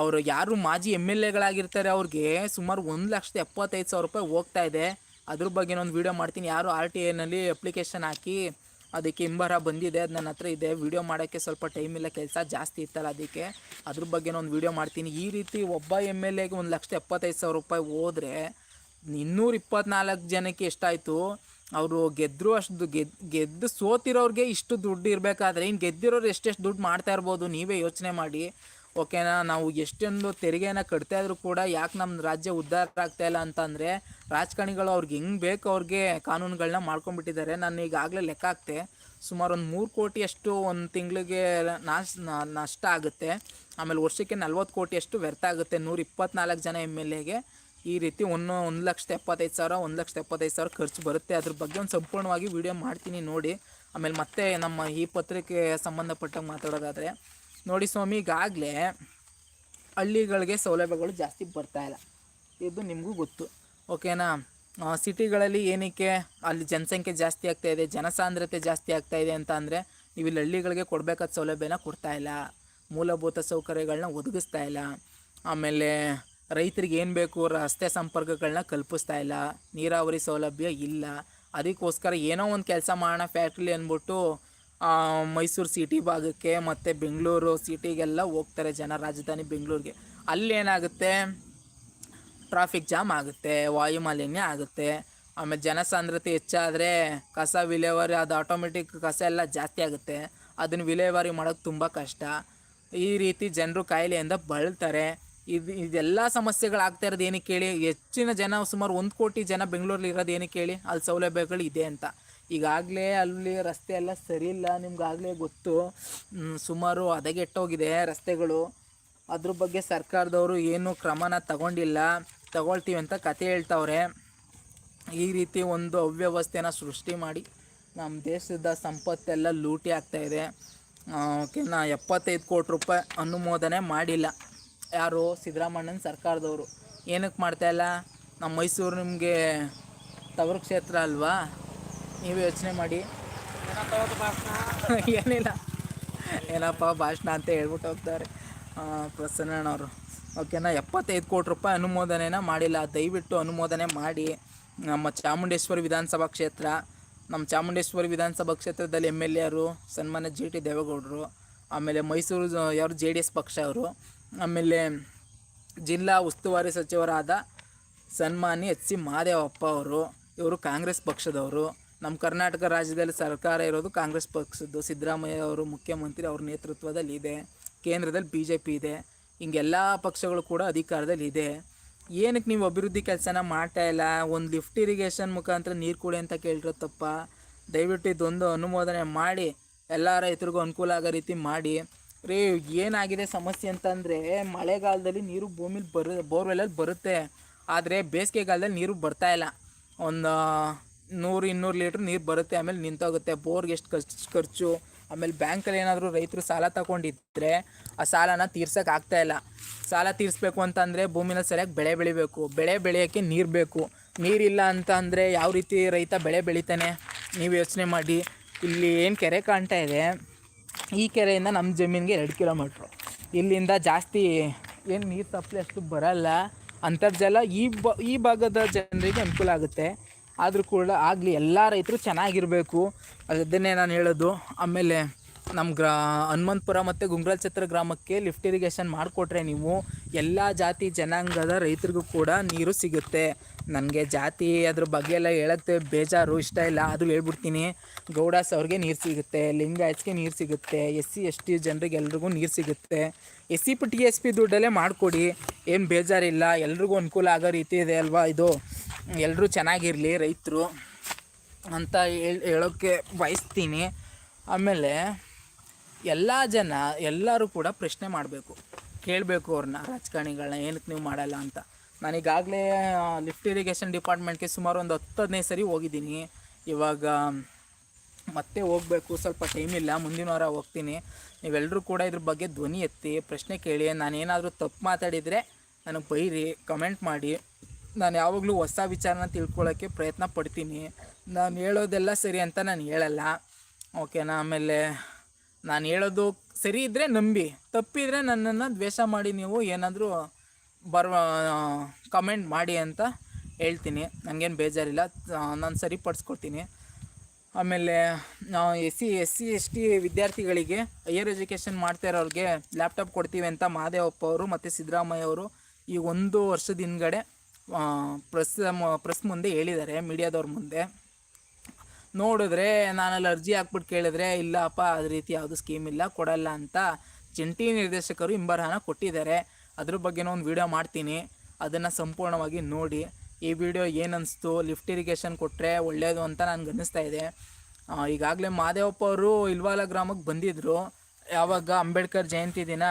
ಅವರು ಯಾರು ಮಾಜಿ ಎಂ ಎಲ್ ಎಗಳಾಗಿರ್ತಾರೆ ಅವ್ರಿಗೆ ಸುಮಾರು ಒಂದು ಲಕ್ಷದ ಎಪ್ಪತ್ತೈದು ಸಾವಿರ ರೂಪಾಯಿ ಹೋಗ್ತಾ ಇದೆ. ಅದ್ರ ಬಗ್ಗೆ ಒಂದು ವೀಡಿಯೋ ಮಾಡ್ತೀನಿ. ಯಾರು ಆರ್ ಟಿ ಐನಲ್ಲಿ ಅಪ್ಲಿಕೇಶನ್ ಹಾಕಿ ಅದಕ್ಕೆ ಹಿಂಬರ ಬಂದಿದೆ, ಅದು ನನ್ನ ಹತ್ರ ಇದೆ ವಿಡಿಯೋ ಮಾಡೋಕ್ಕೆ ಸ್ವಲ್ಪ ಟೈಮ್ ಇಲ್ಲ, ಕೆಲಸ ಜಾಸ್ತಿ ಇತ್ತಲ್ಲ ಅದಕ್ಕೆ. ಅದ್ರ ಬಗ್ಗೆ ಒಂದು ವಿಡಿಯೋ ಮಾಡ್ತೀನಿ. ಈ ರೀತಿ ಒಬ್ಬ ಎಂ ಎಲ್ ಎಗೆ ಒಂದು ಲಕ್ಷದ ಎಪ್ಪತ್ತೈದು ಸಾವಿರ ರೂಪಾಯಿ ಹೋದರೆ ಇನ್ನೂರ ಇಪ್ಪತ್ನಾಲ್ಕು ಜನಕ್ಕೆ ಎಷ್ಟಾಯಿತು ಅವರು ಗೆದ್ದರು ಅಷ್ಟು ಗೆದ್, ಗೆದ್ದು ಸೋತಿರೋರಿಗೆ ಇಷ್ಟು ದುಡ್ಡು ಇರಬೇಕಾದ್ರೆ ಇನ್ನು ಗೆದ್ದಿರೋರು ಎಷ್ಟೆಷ್ಟು ದುಡ್ಡು ಮಾಡ್ತಾ ಇರ್ಬೋದು, ನೀವೇ ಯೋಚನೆ ಮಾಡಿ. ಓಕೆನಾ? ನಾವು ಎಷ್ಟೊಂದು ತೆರಿಗೆನ ಕಟ್ತಾ ಇದ್ರು ಕೂಡ ಯಾಕೆ ನಮ್ಮ ರಾಜ್ಯ ಉದ್ಧಾರ ಆಗ್ತಾ ಇಲ್ಲ ಅಂತಂದರೆ ರಾಜಕಾರಣಿಗಳು ಅವ್ರಿಗೆ ಹೆಂಗೆ ಬೇಕು ಅವ್ರಿಗೆ ಕಾನೂನುಗಳನ್ನ ಮಾಡ್ಕೊಂಡ್ಬಿಟ್ಟಿದ್ದಾರೆ. ನಾನು ಈಗಾಗಲೇ ಲೆಕ್ಕ ಹಾಕ್ತೆ. ಸುಮಾರು ಒಂದು ಮೂರು ಕೋಟಿಯಷ್ಟು ಒಂದು ತಿಂಗಳಿಗೆ ನಾಶ ನಷ್ಟ ಆಗುತ್ತೆ. ಆಮೇಲೆ ವರ್ಷಕ್ಕೆ ನಲ್ವತ್ತು ಕೋಟಿಯಷ್ಟು ವ್ಯರ್ಥ ಆಗುತ್ತೆ. ನೂರ ಇಪ್ಪತ್ನಾಲ್ಕು ಜನ ಎಂ ಎಲ್ ಎಗೆ. ಈ ರೀತಿ ಒಂದು ಒಂದು ಲಕ್ಷದ ಎಪ್ಪತ್ತೈದು ಸಾವಿರ, ಒಂದು ಲಕ್ಷದ ಎಪ್ಪತ್ತೈದು ಸಾವಿರ ಖರ್ಚು ಬರುತ್ತೆ. ಅದ್ರ ಬಗ್ಗೆ ಒಂದು ಸಂಪೂರ್ಣವಾಗಿ ವಿಡಿಯೋ ಮಾಡ್ತೀನಿ ನೋಡಿ. ಆಮೇಲೆ ಮತ್ತೆ ನಮ್ಮ ಈ ಪತ್ರಿಕೆ ಸಂಬಂಧಪಟ್ಟಂಗೆ ಮಾತಾಡೋದಾದರೆ ನೋಡಿ ಸ್ವಾಮಿ, ಈಗಾಗಲೇ ಹಳ್ಳಿಗಳಿಗೆ ಸೌಲಭ್ಯಗಳು ಜಾಸ್ತಿ ಬರ್ತಾಯಿಲ್ಲ ಇದು ನಿಮಗೂ ಗೊತ್ತು. ಓಕೆನಾ? ಸಿಟಿಗಳಲ್ಲಿ ಏನಕ್ಕೆ ಅಲ್ಲಿ ಜನಸಂಖ್ಯೆ ಜಾಸ್ತಿ ಆಗ್ತಾ ಇದೆ, ಜನಸಾಂದ್ರತೆ ಜಾಸ್ತಿ ಆಗ್ತಾ ಇದೆ ಅಂತ ಅಂದರೆ ನೀವು ಇಲ್ಲಿ ಹಳ್ಳಿಗಳಿಗೆ ಕೊಡಬೇಕಾದ ಸೌಲಭ್ಯನ ಕೊಡ್ತಾಯಿಲ್ಲ ಮೂಲಭೂತ ಸೌಕರ್ಯಗಳನ್ನ ಒದಗಿಸ್ತಾ ಇಲ್ಲ. ಆಮೇಲೆ ರೈತರಿಗೆ ಏನು ಬೇಕು, ರಸ್ತೆ ಸಂಪರ್ಕಗಳನ್ನ ಕಲ್ಪಿಸ್ತಾ ಇಲ್ಲ. ನೀರಾವರಿ ಸೌಲಭ್ಯ ಇಲ್ಲ. ಅದಕ್ಕೋಸ್ಕರ ಏನೋ ಒಂದು ಕೆಲಸ ಮಾಡೋಣ ಫ್ಯಾಕ್ಟ್ರಿ ಅಂದ್ಬಿಟ್ಟು ಮೈಸೂರು ಸಿಟಿ ಭಾಗಕ್ಕೆ ಮತ್ತು ಬೆಂಗಳೂರು ಸಿಟಿಗೆಲ್ಲ ಹೋಗ್ತಾರೆ ಜನ, ರಾಜಧಾನಿ ಬೆಂಗಳೂರಿಗೆ. ಅಲ್ಲೇನಾಗುತ್ತೆ? ಟ್ರಾಫಿಕ್ ಜಾಮ್ ಆಗುತ್ತೆ, ವಾಯುಮಾಲಿನ್ಯ ಆಗುತ್ತೆ. ಆಮೇಲೆ ಜನಸಾಂದ್ರತೆ ಹೆಚ್ಚಾದರೆ ಕಸ ವಿಲೇವಾರಿ, ಅದು ಆಟೋಮೆಟಿಕ್ ಕಸ ಎಲ್ಲ ಜಾಸ್ತಿ ಆಗುತ್ತೆ. ಅದನ್ನು ವಿಲೇವಾರಿ ಮಾಡೋಕ್ಕೆ ತುಂಬ ಕಷ್ಟ. ಈ ರೀತಿ ಜನರು ಕಾಯಿಲೆಯಿಂದ ಬಳಲ್ತಾರೆ. ಇದು, ಇದೆಲ್ಲ ಸಮಸ್ಯೆಗಳಾಗ್ತಾ ಇರೋದು ಏನಕ್ಕೆ ಹೇಳಿ ಹೆಚ್ಚಿನ ಜನ, ಸುಮಾರು ಒಂದು ಕೋಟಿ ಜನ ಬೆಂಗಳೂರಲ್ಲಿ ಇರೋದು ಏನಕ್ಕೆ ಹೇಳಿ ಅಲ್ಲಿ ಸೌಲಭ್ಯಗಳು ಇದೆ ಅಂತ. ಈಗಾಗಲೇ ಅಲ್ಲಿ ರಸ್ತೆ ಎಲ್ಲ ಸರಿ ಇಲ್ಲ, ನಿಮ್ಗಾಗಲೇ ಗೊತ್ತು. ಸುಮಾರು ಹದಗೆಟ್ಟೋಗಿದೆ ರಸ್ತೆಗಳು. ಅದ್ರ ಬಗ್ಗೆ ಸರ್ಕಾರದವರು ಏನು ಕ್ರಮನ ತಗೊಂಡಿಲ್ಲ. ತಗೊಳ್ತೀವಿ ಅಂತ ಕತೆ ಹೇಳ್ತವ್ರೆ. ಈ ರೀತಿ ಒಂದು ಅವ್ಯವಸ್ಥೆನ ಸೃಷ್ಟಿ ಮಾಡಿ ನಮ್ಮ ದೇಶದ ಸಂಪತ್ತೆಲ್ಲ ಲೂಟಿ ಆಗ್ತಾಯಿದೆ ಓಕೆನಾ? ಎಪ್ಪತ್ತೈದು ಕೋಟಿ ರೂಪಾಯಿ ಅನುಮೋದನೆ ಮಾಡಿಲ್ಲ. ಯಾರು? ಸಿದ್ದರಾಮಣ್ಣನ ಸರ್ಕಾರದವರು. ಏನಕ್ಕೆ ಮಾಡ್ತಾ ಇಲ್ಲ? ನಮ್ಮ ಮೈಸೂರು ನಿಮಗೆ ತವರು ಕ್ಷೇತ್ರ ಅಲ್ವಾ? ನೀವೇ ಯೋಚನೆ ಮಾಡಿ. ಏನಿಲ್ಲ. ಏನಪ್ಪ ಭಾಷಣ ಅಂತ ಹೇಳ್ಬಿಟ್ಟು ಹೋಗ್ತಾರೆ. ಪ್ರಸನ್ನಣ್ಣವರು ಓಕೆನಾ ಎಪ್ಪತ್ತೈದು ಕೋಟಿ ರೂಪಾಯಿ ಅನುಮೋದನೆನ ಮಾಡಿಲ್ಲ. ದಯವಿಟ್ಟು ಅನುಮೋದನೆ ಮಾಡಿ. ನಮ್ಮ ಚಾಮುಂಡೇಶ್ವರಿ ವಿಧಾನಸಭಾ ಕ್ಷೇತ್ರ ನಮ್ಮ ಚಾಮುಂಡೇಶ್ವರಿ ವಿಧಾನಸಭಾ ಕ್ಷೇತ್ರದಲ್ಲಿ ಎಂ ಎಲ್ ಎರು ಅವರು ಸನ್ಮಾನ್ಯ ಜಿ ಟಿ ದೇವೇಗೌಡರು ಆಮೇಲೆ ಮೈಸೂರು ಯಾರು ಜೆ ಡಿ ಎಸ್ ಪಕ್ಷ ಅವರು ಆಮೇಲೆ ಜಿಲ್ಲಾ ಉಸ್ತುವಾರಿ ಸಚಿವರಾದ ಸನ್ಮಾನ್ಯ ಎಚ್ ಸಿ ಮಹಾದೇವಪ್ಪ ಅವರು ಇವರು ಕಾಂಗ್ರೆಸ್ ಪಕ್ಷದವರು ನಮ್ಮ ಕರ್ನಾಟಕ ರಾಜ್ಯದಲ್ಲಿ ಸರ್ಕಾರ ಇರೋದು ಕಾಂಗ್ರೆಸ್ ಪಕ್ಷದ್ದು. ಸಿದ್ದರಾಮಯ್ಯ ಅವರು ಮುಖ್ಯಮಂತ್ರಿ ಅವ್ರ ನೇತೃತ್ವದಲ್ಲಿ ಇದೆ. ಕೇಂದ್ರದಲ್ಲಿ ಬಿ ಜೆ ಪಿ ಇದೆ. ಹಿಂಗೆಲ್ಲ ಪಕ್ಷಗಳು ಕೂಡ ಅಧಿಕಾರದಲ್ಲಿ ಇದೆ. ಏನಕ್ಕೆ ನೀವು ಅಭಿವೃದ್ಧಿ ಕೆಲಸನ ಮಾಡ್ತಾ ಇಲ್ಲ? ಒಂದು ಲಿಫ್ಟ್ ಇರಿಗೇಷನ್ ಮುಖಾಂತರ ನೀರು ಕೊಡಿ ಅಂತ ಕೇಳಿರೋ ತಪ್ಪ ದಯವಿಟ್ಟು ಇದೊಂದು ಅನುಮೋದನೆ ಮಾಡಿ, ಎಲ್ಲ ರೈತರಿಗೂ ಅನುಕೂಲ ಆಗೋ ರೀತಿ ಮಾಡಿ. ರೀ, ಏನಾಗಿದೆ ಸಮಸ್ಯೆ ಅಂತಂದರೆ, ಮಳೆಗಾಲದಲ್ಲಿ ನೀರು ಭೂಮಿಲಿ ಬರು, ಬೋರ್ವೆಲಲ್ಲಿ ಬರುತ್ತೆ. ಆದರೆ ಬೇಸಿಗೆಗಾಲದಲ್ಲಿ ನೀರು ಬರ್ತಾ ಇಲ್ಲ. ಒಂದು ನೂರು ಇನ್ನೂರು ಲೀಟ್ರ್ ನೀರು ಬರುತ್ತೆ, ಆಮೇಲೆ ನಿಂತೋಗುತ್ತೆ. ಬೋರ್ಗೆ ಎಷ್ಟು ಖರ್ಚು ಖರ್ಚು, ಆಮೇಲೆ ಬ್ಯಾಂಕಲ್ಲಿ ಏನಾದರೂ ರೈತರು ಸಾಲ ತಗೊಂಡಿದ್ದರೆ ಆ ಸಾಲನ ತೀರ್ಸೋಕೆ ಆಗ್ತಾ ಇಲ್ಲ. ಸಾಲ ತೀರಿಸ್ಬೇಕು ಅಂತಂದರೆ ಭೂಮಿನ ಸರಿಯಾಗಿ ಬೆಳೆ ಬೆಳಿಬೇಕು. ಬೆಳೆ ಬೆಳೆಯೋಕ್ಕೆ ನೀರು ಬೇಕು. ನೀರಿಲ್ಲ ಅಂತ ಅಂದರೆ ಯಾವ ರೀತಿ ರೈತ ಬೆಳೆ ಬೆಳಿತಾನೆ? ನೀವು ಯೋಚನೆ ಮಾಡಿ. ಇಲ್ಲಿ ಏನು ಕೆರೆ ಕಾಣ್ತಾ ಇದೆ? ಈ ಕೆರೆಯಿಂದ ನಮ್ಮ ಜಮೀನಿಗೆ ಎರಡು ಕಿಲೋಮೀಟ್ರು. ಇಲ್ಲಿಂದ ಜಾಸ್ತಿ ಏನು ನೀರು ಸಪ್ಲೈ ಅಷ್ಟು ಬರಲ್ಲ. ಅಂತರ್ಜಲ ಈ ಬ, ಈ ಭಾಗದ ಜನರಿಗೆ ಅನುಕೂಲ ಆಗುತ್ತೆ. ಆದರೂ ಕೂಡ ಆಗಲಿ ಎಲ್ಲ ರೈತರು ಚೆನ್ನಾಗಿರಬೇಕು. ಅದನ್ನೇ ನಾನು ಹೇಳೋದು. ಆಮೇಲೆ ನಮ್ಮ ಗ್ರಾ, ಹನುಮಂತಪುರ ಮತ್ತು ಗುಂಗ್ರಾಲ್ ಛತ್ರ ಗ್ರಾಮಕ್ಕೆ ಲಿಫ್ಟ್ ಇರಿಗೇಷನ್ ಮಾಡಿಕೊಟ್ರೆ ನೀವು ಎಲ್ಲ ಜಾತಿ ಜನಾಂಗದ ರೈತರಿಗೂ ಕೂಡ ನೀರು ಸಿಗುತ್ತೆ. ನನಗೆ ಜಾತಿ ಅದ್ರ ಬಗ್ಗೆ ಎಲ್ಲ ಹೇಳೋಕ್ಕೆ ಬೇಜಾರು, ಇಷ್ಟ ಇಲ್ಲ. ಅದು ಹೇಳ್ಬಿಡ್ತೀನಿ. ಗೌಡಾಸ್ ಅವ್ರಿಗೆ ನೀರು ಸಿಗುತ್ತೆ ಲಿಂಗಾಯತ್ಸ್ಗೆ ನೀರು ಸಿಗುತ್ತೆ ಎಸ್ ಸಿ ಎಸ್ ಟಿ ಜನರಿಗೆ ಎಲ್ರಿಗೂ ನೀರು ಸಿಗುತ್ತೆ. S C P T S P ದುಡ್ಡಲ್ಲೇ ಮಾಡಿಕೊಡಿ. ಏನು ಬೇಜಾರಿಲ್ಲ. ಎಲ್ರಿಗೂ ಅನುಕೂಲ ಆಗೋ ರೀತಿ ಇದೆ ಅಲ್ವಾ ಇದು? ಎಲ್ಲರೂ ಚೆನ್ನಾಗಿರಲಿ ರೈತರು ಅಂತ ಹೇಳಿ ಹೇಳೋಕ್ಕೆ ಬಯಸ್ತೀನಿ. ಆಮೇಲೆ ಎಲ್ಲ ಜನ ಎಲ್ಲರೂ ಕೂಡ ಪ್ರಶ್ನೆ ಮಾಡಬೇಕು. ಕೇಳಬೇಕು ಅವ್ರನ್ನ ರಾಜಕಾರಣಿಗಳನ್ನ ಏನಕ್ಕೆ ನೀವು ಮಾಡಲ್ಲ ಅಂತ. ನಾನೀಗಾಗಲೇ ಲಿಫ್ಟ್ ಇರಿಗೇಷನ್ ಡಿಪಾರ್ಟ್ಮೆಂಟ್ಗೆ ಸುಮಾರು ಒಂದು ಹತ್ತು ಹದಿನೈದು ಸರಿ ಹೋಗಿದ್ದೀನಿ. ಇವಾಗ ಮತ್ತೆ ಹೋಗಬೇಕು, ಸ್ವಲ್ಪ ಟೈಮ್ ಇಲ್ಲ, ಮುಂದಿನ ವಾರ ಹೋಗ್ತೀನಿ. ನೀವೆಲ್ಲರೂ ಕೂಡ ಇದ್ರ ಬಗ್ಗೆ ಧ್ವನಿ ಎತ್ತಿ, ಪ್ರಶ್ನೆ ಕೇಳಿ, ನಾನೇನಾದರೂ ತಪ್ಪು ಮಾತಾಡಿದರೆ ನನಗೆ ಬೈರಿ ಕಮೆಂಟ್ ಮಾಡಿ. ನಾನು ಯಾವಾಗಲೂ ಹೊಸ ವಿಚಾರನ ತಿಳ್ಕೊಳ್ಳೋಕ್ಕೆ ಪ್ರಯತ್ನ ಪಡ್ತೀನಿ. ನಾನು ಹೇಳೋದೆಲ್ಲ ಸರಿ ಅಂತ ನಾನು ಹೇಳಲ್ಲ. ಓಕೆನಾ? ಆಮೇಲೆ ನಾನು ಹೇಳೋದು ಸರಿ ಇದ್ದರೆ ನಂಬಿ, ತಪ್ಪಿದರೆ ನನ್ನನ್ನು ದ್ವೇಷ ಮಾಡಿ ನೀವು ಏನಾದರೂ ಬರುವ ಕಮೆಂಟ್ ಮಾಡಿ ಅಂತ ಹೇಳ್ತೀನಿ. ನನಗೇನು ಬೇಜಾರಿಲ್ಲ. ನಾನು ಸರಿಪಡಿಸ್ಕೊಡ್ತೀನಿ ಆಮೇಲೆ S C S C, S T ವಿದ್ಯಾರ್ಥಿಗಳಿಗೆ ಹೈಯರ್ ಎಜುಕೇಷನ್ ಮಾಡ್ತಾ ಇರೋರಿಗೆ ಲ್ಯಾಪ್ಟಾಪ್ ಕೊಡ್ತೀವಿ ಅಂತ ಮಹದೇವಪ್ಪ ಅವರು ಮತ್ತು ಸಿದ್ದರಾಮಯ್ಯ ಅವರು ಈ ಒಂದು ವರ್ಷದ ಹಿಂದ್ಗಡೆ ಪ್ರೆಸ್ ಪ್ರೆಸ್ ಮುಂದೆ ಹೇಳಿದ್ದಾರೆ, ಮೀಡಿಯಾದವ್ರ ಮುಂದೆ. ನೋಡಿದ್ರೆ ನಾನಲ್ಲಿ ಅರ್ಜಿ ಹಾಕ್ಬಿಟ್ಟು ಕೇಳಿದ್ರೆ, ಇಲ್ಲಪ್ಪ, ಅದ ರೀತಿ ಯಾವುದು ಸ್ಕೀಮ್ ಇಲ್ಲ, ಕೊಡಲ್ಲ ಅಂತ ಜಂಟಿ ನಿರ್ದೇಶಕರು ಹಿಂಬರಹನ ಕೊಟ್ಟಿದ್ದಾರೆ. ಅದ್ರ ಬಗ್ಗೆನೂ ಒಂದು ವಿಡಿಯೋ ಮಾಡ್ತೀನಿ. ಅದನ್ನು ಸಂಪೂರ್ಣವಾಗಿ ನೋಡಿ. ಈ ವಿಡಿಯೋ ಏನನ್ನಿಸ್ತು ಲಿಫ್ಟ್ ಇರಿಗೇಷನ್ ಕೊಟ್ಟರೆ ಒಳ್ಳೆಯದು ಅಂತ ನನಗೆ ಅನ್ನಿಸ್ತಾ ಇದೆ. ಈಗಾಗಲೇ ಮಾದೇವಪ್ಪ ಅವರು ಇಲ್ವಾಲ ಗ್ರಾಮಕ್ಕೆ ಬಂದಿದ್ದರು ಯಾವಾಗ ಅಂಬೇಡ್ಕರ್ ಜಯಂತಿ ದಿನ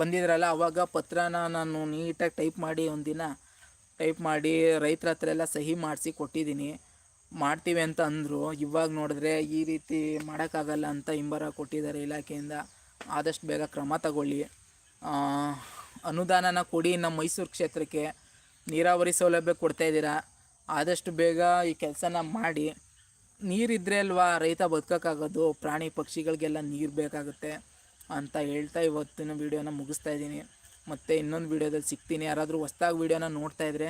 ಬಂದಿದ್ರಲ್ಲ ಆವಾಗ ಪತ್ರನ ನಾನು ನೀಟಾಗಿ ಟೈಪ್ ಮಾಡಿ ಒಂದಿನ ಟೈಪ್ ಮಾಡಿ ರೈತರ ಹತ್ರ ಎಲ್ಲ ಸಹಿ ಮಾಡಿಸಿ ಕೊಟ್ಟಿದ್ದೀನಿ. ಮಾಡ್ತೀವಿ ಅಂತ ಅಂದರು. ಇವಾಗ ನೋಡಿದ್ರೆ ಈ ರೀತಿ ಮಾಡೋಕ್ಕಾಗಲ್ಲ ಅಂತ ಹಿಂಬರ ಕೊಟ್ಟಿದ್ದಾರೆ ಇಲಾಖೆಯಿಂದ. ಆದಷ್ಟು ಬೇಗ ಕ್ರಮ ತಗೊಳ್ಳಿ. ಅನುದಾನನ ಕೊಡಿ ನಮ್ಮ ಮೈಸೂರು ಕ್ಷೇತ್ರಕ್ಕೆ. ನೀರಾವರಿ ಸೌಲಭ್ಯ ಕೊಡ್ತಾ ಇದ್ದೀರಾ? ಆದಷ್ಟು ಬೇಗ ಈ ಕೆಲಸನ ಮಾಡಿ. ನೀರಿದ್ರೆ ಅಲ್ವಾ ರೈತ ಬದುಕೋಕ್ಕಾಗೋದು? ಪ್ರಾಣಿ ಪಕ್ಷಿಗಳಿಗೆಲ್ಲ ನೀರು ಬೇಕಾಗುತ್ತೆ ಅಂತ ಹೇಳ್ತಾ ಇವತ್ತಿನ ವೀಡಿಯೋನ ಮುಗಿಸ್ತಾ ಇದ್ದೀನಿ. ಮತ್ತು ಇನ್ನೊಂದು ವೀಡಿಯೋದಲ್ಲಿ ಸಿಗ್ತೀನಿ. ಯಾರಾದರೂ ಹೊಸ್ದಾಗಿ ವೀಡಿಯೋನ ನೋಡ್ತಾ ಇದ್ದರೆ